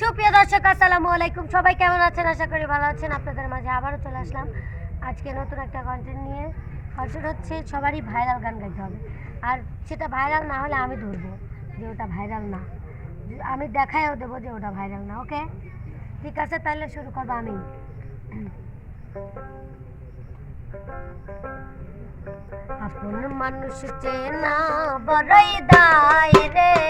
সুপ্রিয় দর্শক, আসসালামু আলাইকুম। সবাই কেমন আছেন? আশা করি ভালো আছেন। আপনাদের মাঝে আবারও চলে আসলাম। আজকে নতুন একটা কন্টেন্ট নিয়ে। কন্টেন্ট হচ্ছে সবারই ভাইরাল গান গাইতে হবে। আর সেটা ভাইরাল না হলে আমি ধরবো যে ওটা ভাইরাল না। আমি দেখায়ও দেবো যে ওটা ভাইরাল না ওকে ঠিক আছে, তাহলে শুরু করব আমি। আপন মানুষ চেনা বড়াই দায় রে।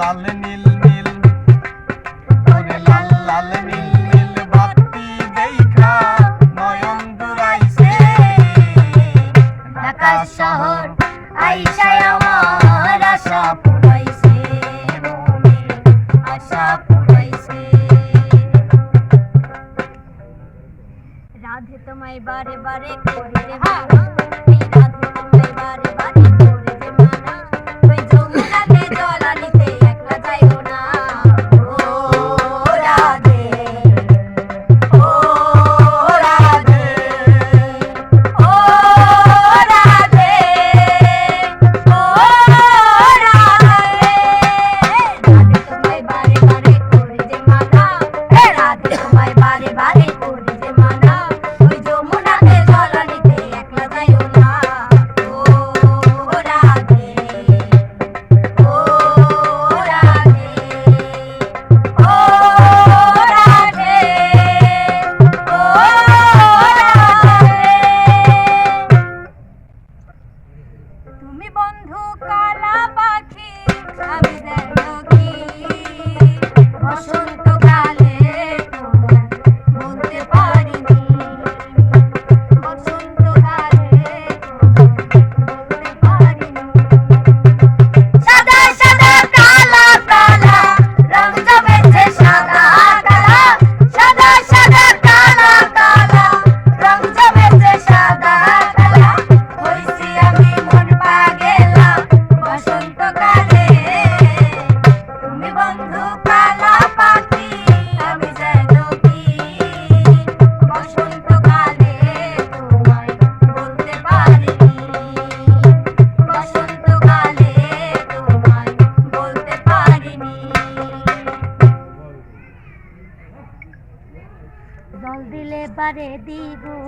la la रे दी गो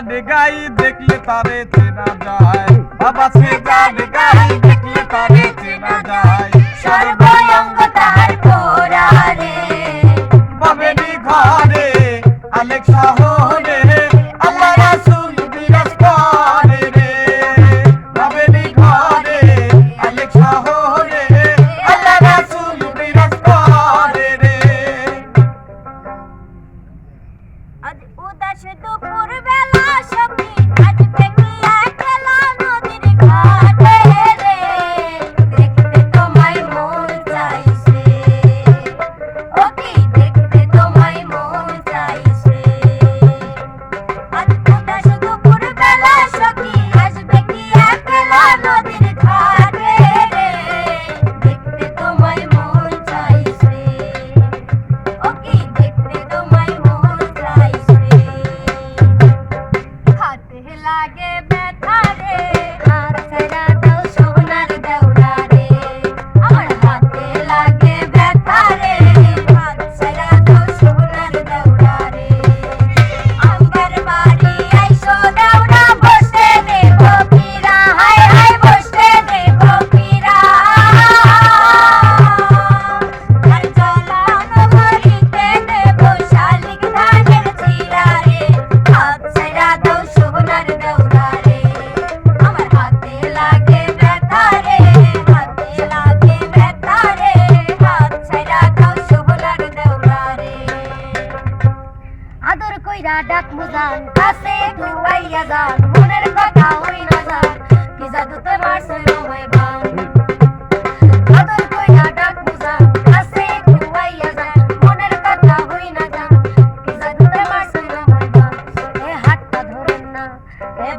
गाई देख ले तारे तेरा जाए। बाबा से जाने गाई।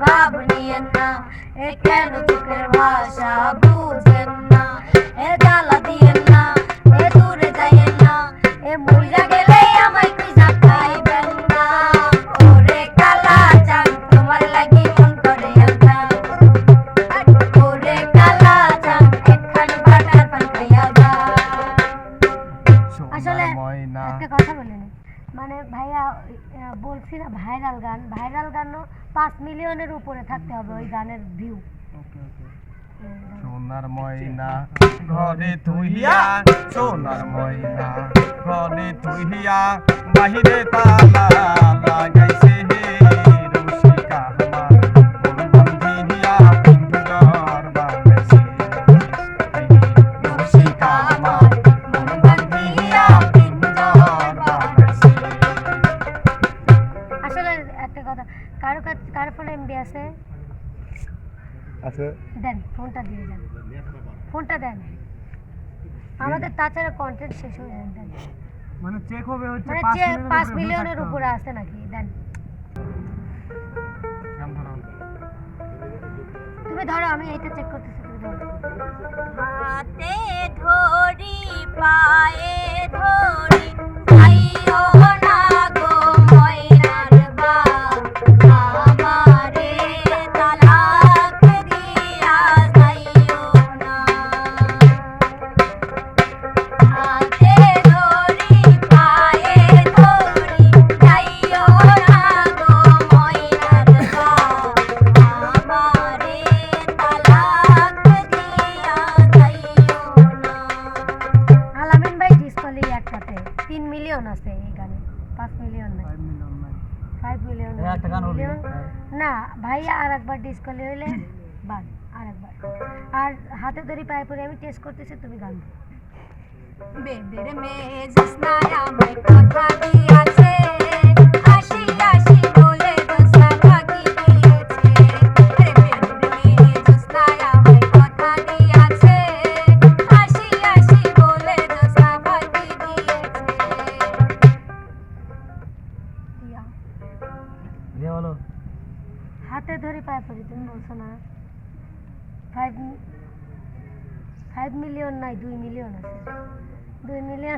ভাব নিয়েন না এ কেন চোখের ভাষা বুঝেন না এ জ্বালা দিয়েন না এ দূরে যাইয়েন না এ মহিলাকে গানের উপরে থাকতে হবে ওই গানের ভিউ সোনার ময়না ঘরে তুইয়া সোনার ময়না ঘরে তুইয়া বাহিরে তালা লাগাইছে। ফোনটা দেন। আমাদের তাছাড়া কন্টেন্ট শেষ হয়ে যায় দেন। মানে চেক হবে হচ্ছে মানে 5 মিলিয়নের উপরে 5 মিলিয়নের উপরে আছে নাকি দেন। তুমি ধরো আমি এইটা চেক করতেছি তুমি ধরো। হাতে টেস্ট করলে হইলে বাদ, আরেকবার। আর হাতে ধরি পায়ে পরে আমি টেস্ট করতেছি, তুমি গান বেদের মেয়ে জেসনায় আমায় কথা দিয়াছে আসি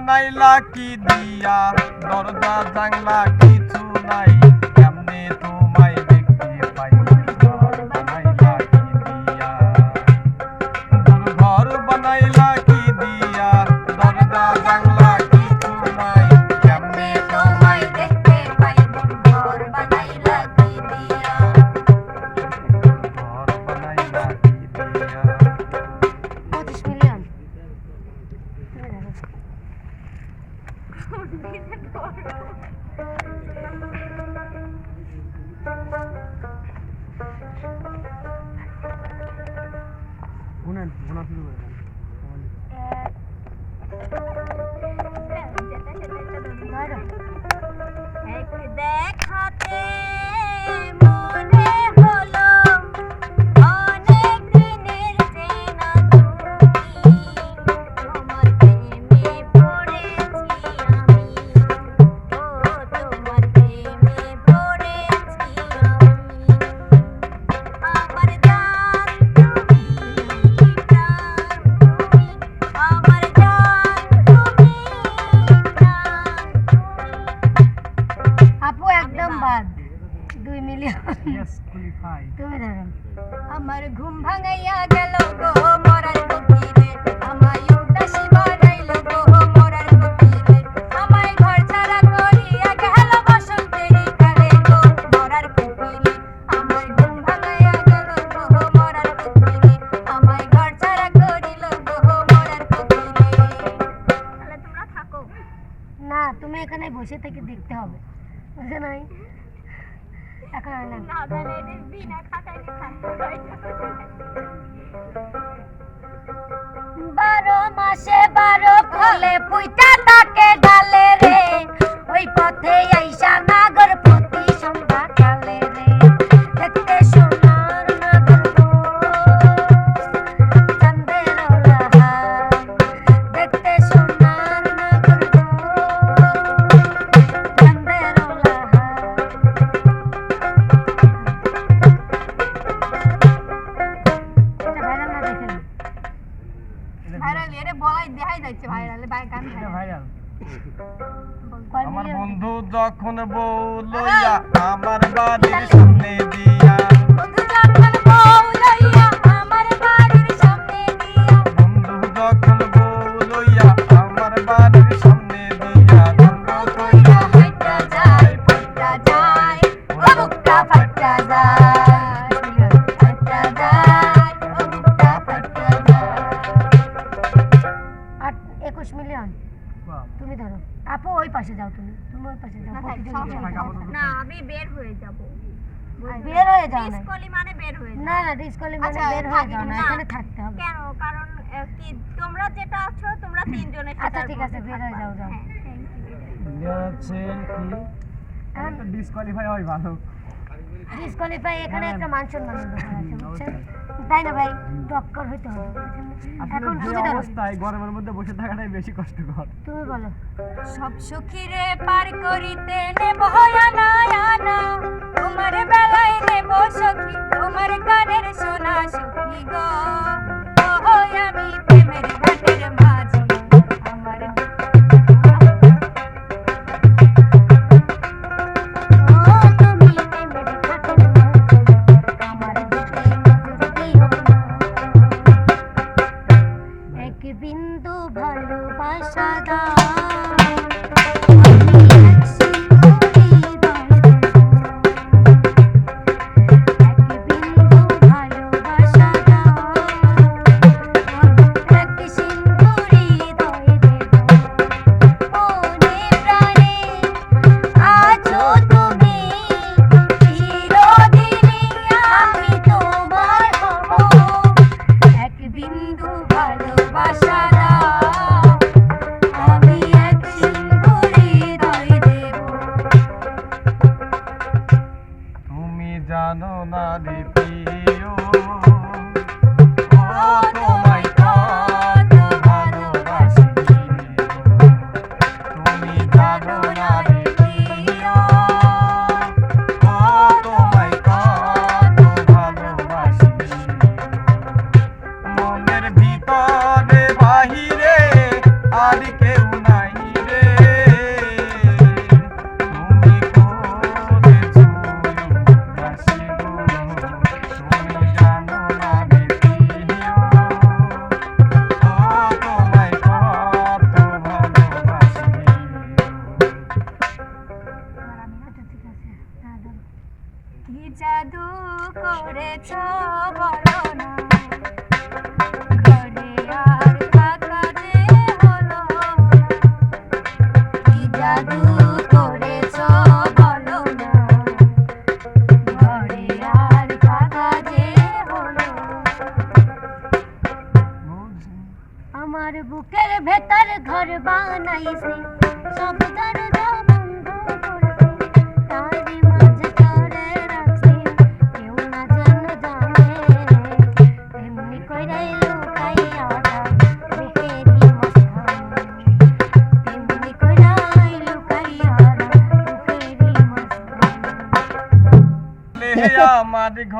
বানাইলা কি দিয়া? দরজা জাংলা কিছু নাই। গুনেন গোনা শুরু করে দেন হ্যাঁ, দেখাতে और घुम भंगैया বারো মাসে বারো ফলে পুইটা তাকে ডালে রে। ওই পথে বন্ধু যখন বউ আমার বাড়ির সামনে দিয়া। যেটা আছো তোমরা তিনজনের সাথে আচ্ছা ঠিক আছে বের হয়ে যাও যাও। হ্যাঁ, ডিসকোয়ালিফাই হয় ভালো। ডিসকোয়ালিফাই এখানে হ্যাঁ। একটা মানসম্মান তাই না ভাই? ডক্টর হইতে হবে এখন তুমি দাঁড়াও অবস্থায় গরমের মধ্যে বসে থাকাটাই বেশি কষ্টকর। তুমি বলো। সব সুখীরে পার করিতে নেব আনা আনা। তোমার বেলায় নেব সখী তোমার কানের সোনা সুখী গো।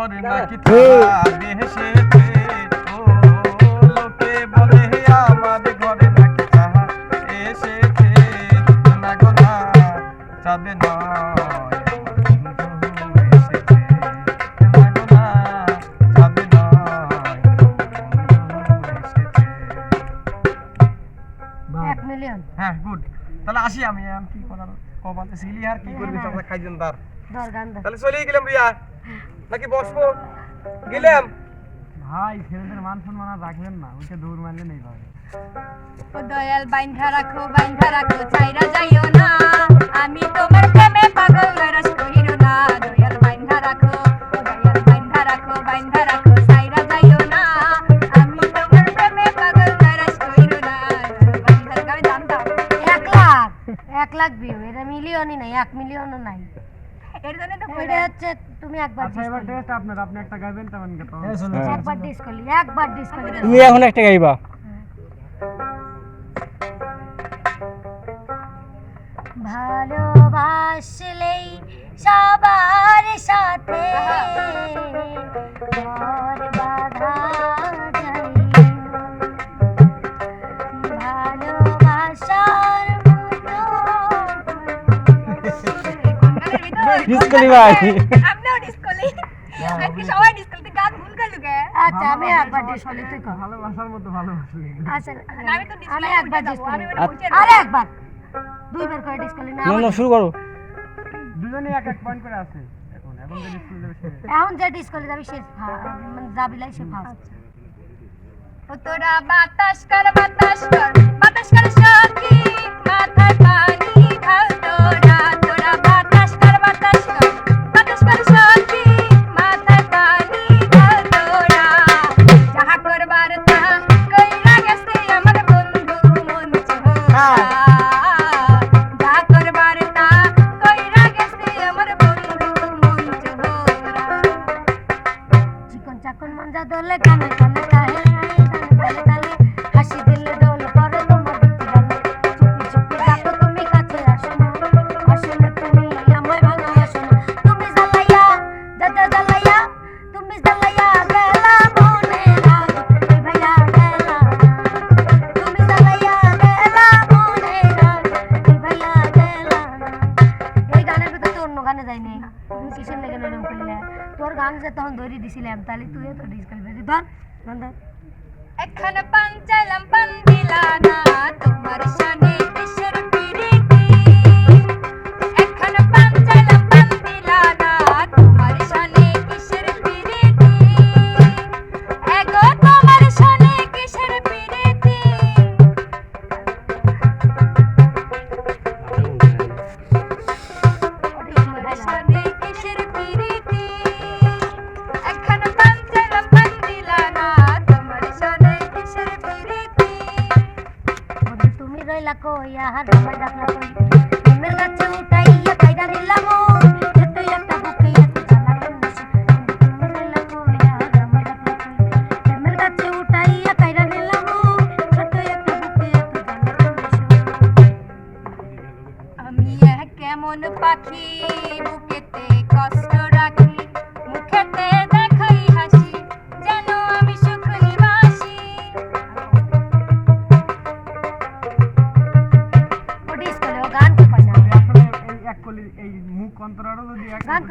আমার নাকি তারা বেহেসেছে ও লোকে বলে আমার ঘরে নাকি এসেছে না গো না হ্যাঁ গুড। তাহলে আসি আমি আর কি করার? কমাতে শিখলি আর কি করবি তোমরা খাইছেন তার দর গান তাহলে চলেই গেলাম রিয়া। নাকি বসবো? গেলাম। ভাই ছেলেদের মান সম্মান আর রাখবেন না ওকে দৌড় মারলে নেই পাবে ও দয়াল বাইন্ধা রাখো বাইন্ধা রাখো চাইরা যাইও না। আমি তোমার প্রেমে পাগল নরস করিরো না। দয়াল বাইন্ধা রাখো দয়াল বাইন্ধা রাখো বাইন্ধা রাখো চাইরা যাইও না। আমি তোমার প্রেমে পাগল নরস করিরো না। এক লাখ এক লাখ ভিউ এটা মিলিয়নই নাই এক মিলিয়নও নাই। এর জন্য তো এটা হচ্ছে তুমি একবার আচ্ছা এবার টেস্ট আপনার আপনি একটা গাইবেন তেমন কে একবার ডিস করলি একবার ডিস করলি। তুমি এখন একটা গাইবা। ভালোবাসলেই সবার সাথে। ডিসকলি ভাই আপনিও ডিসকলি আজকে সবাই ডিসকলিতে গান ভুল করলু কে আচ্ছা আমি একবার ডিস করলি তুই কর। ভালোবাসার মতো ভালোবাসলে আচ্ছা আমি তো ডিসকলি একবার ডিস আমি ওটা আরে একবার দুইবার করে ডিস করলি না না না শুরু করো। দুজনেই এক এক পয়েন্ট করে আছে। এখন এখন যে স্কুল যাবে সে এখন যে ডিস করলি যাবি সে মানে যাবিলাই সে ফার্স্ট। ও তোরা বাতাস কর বাতাস কর বাতাস কর সখী।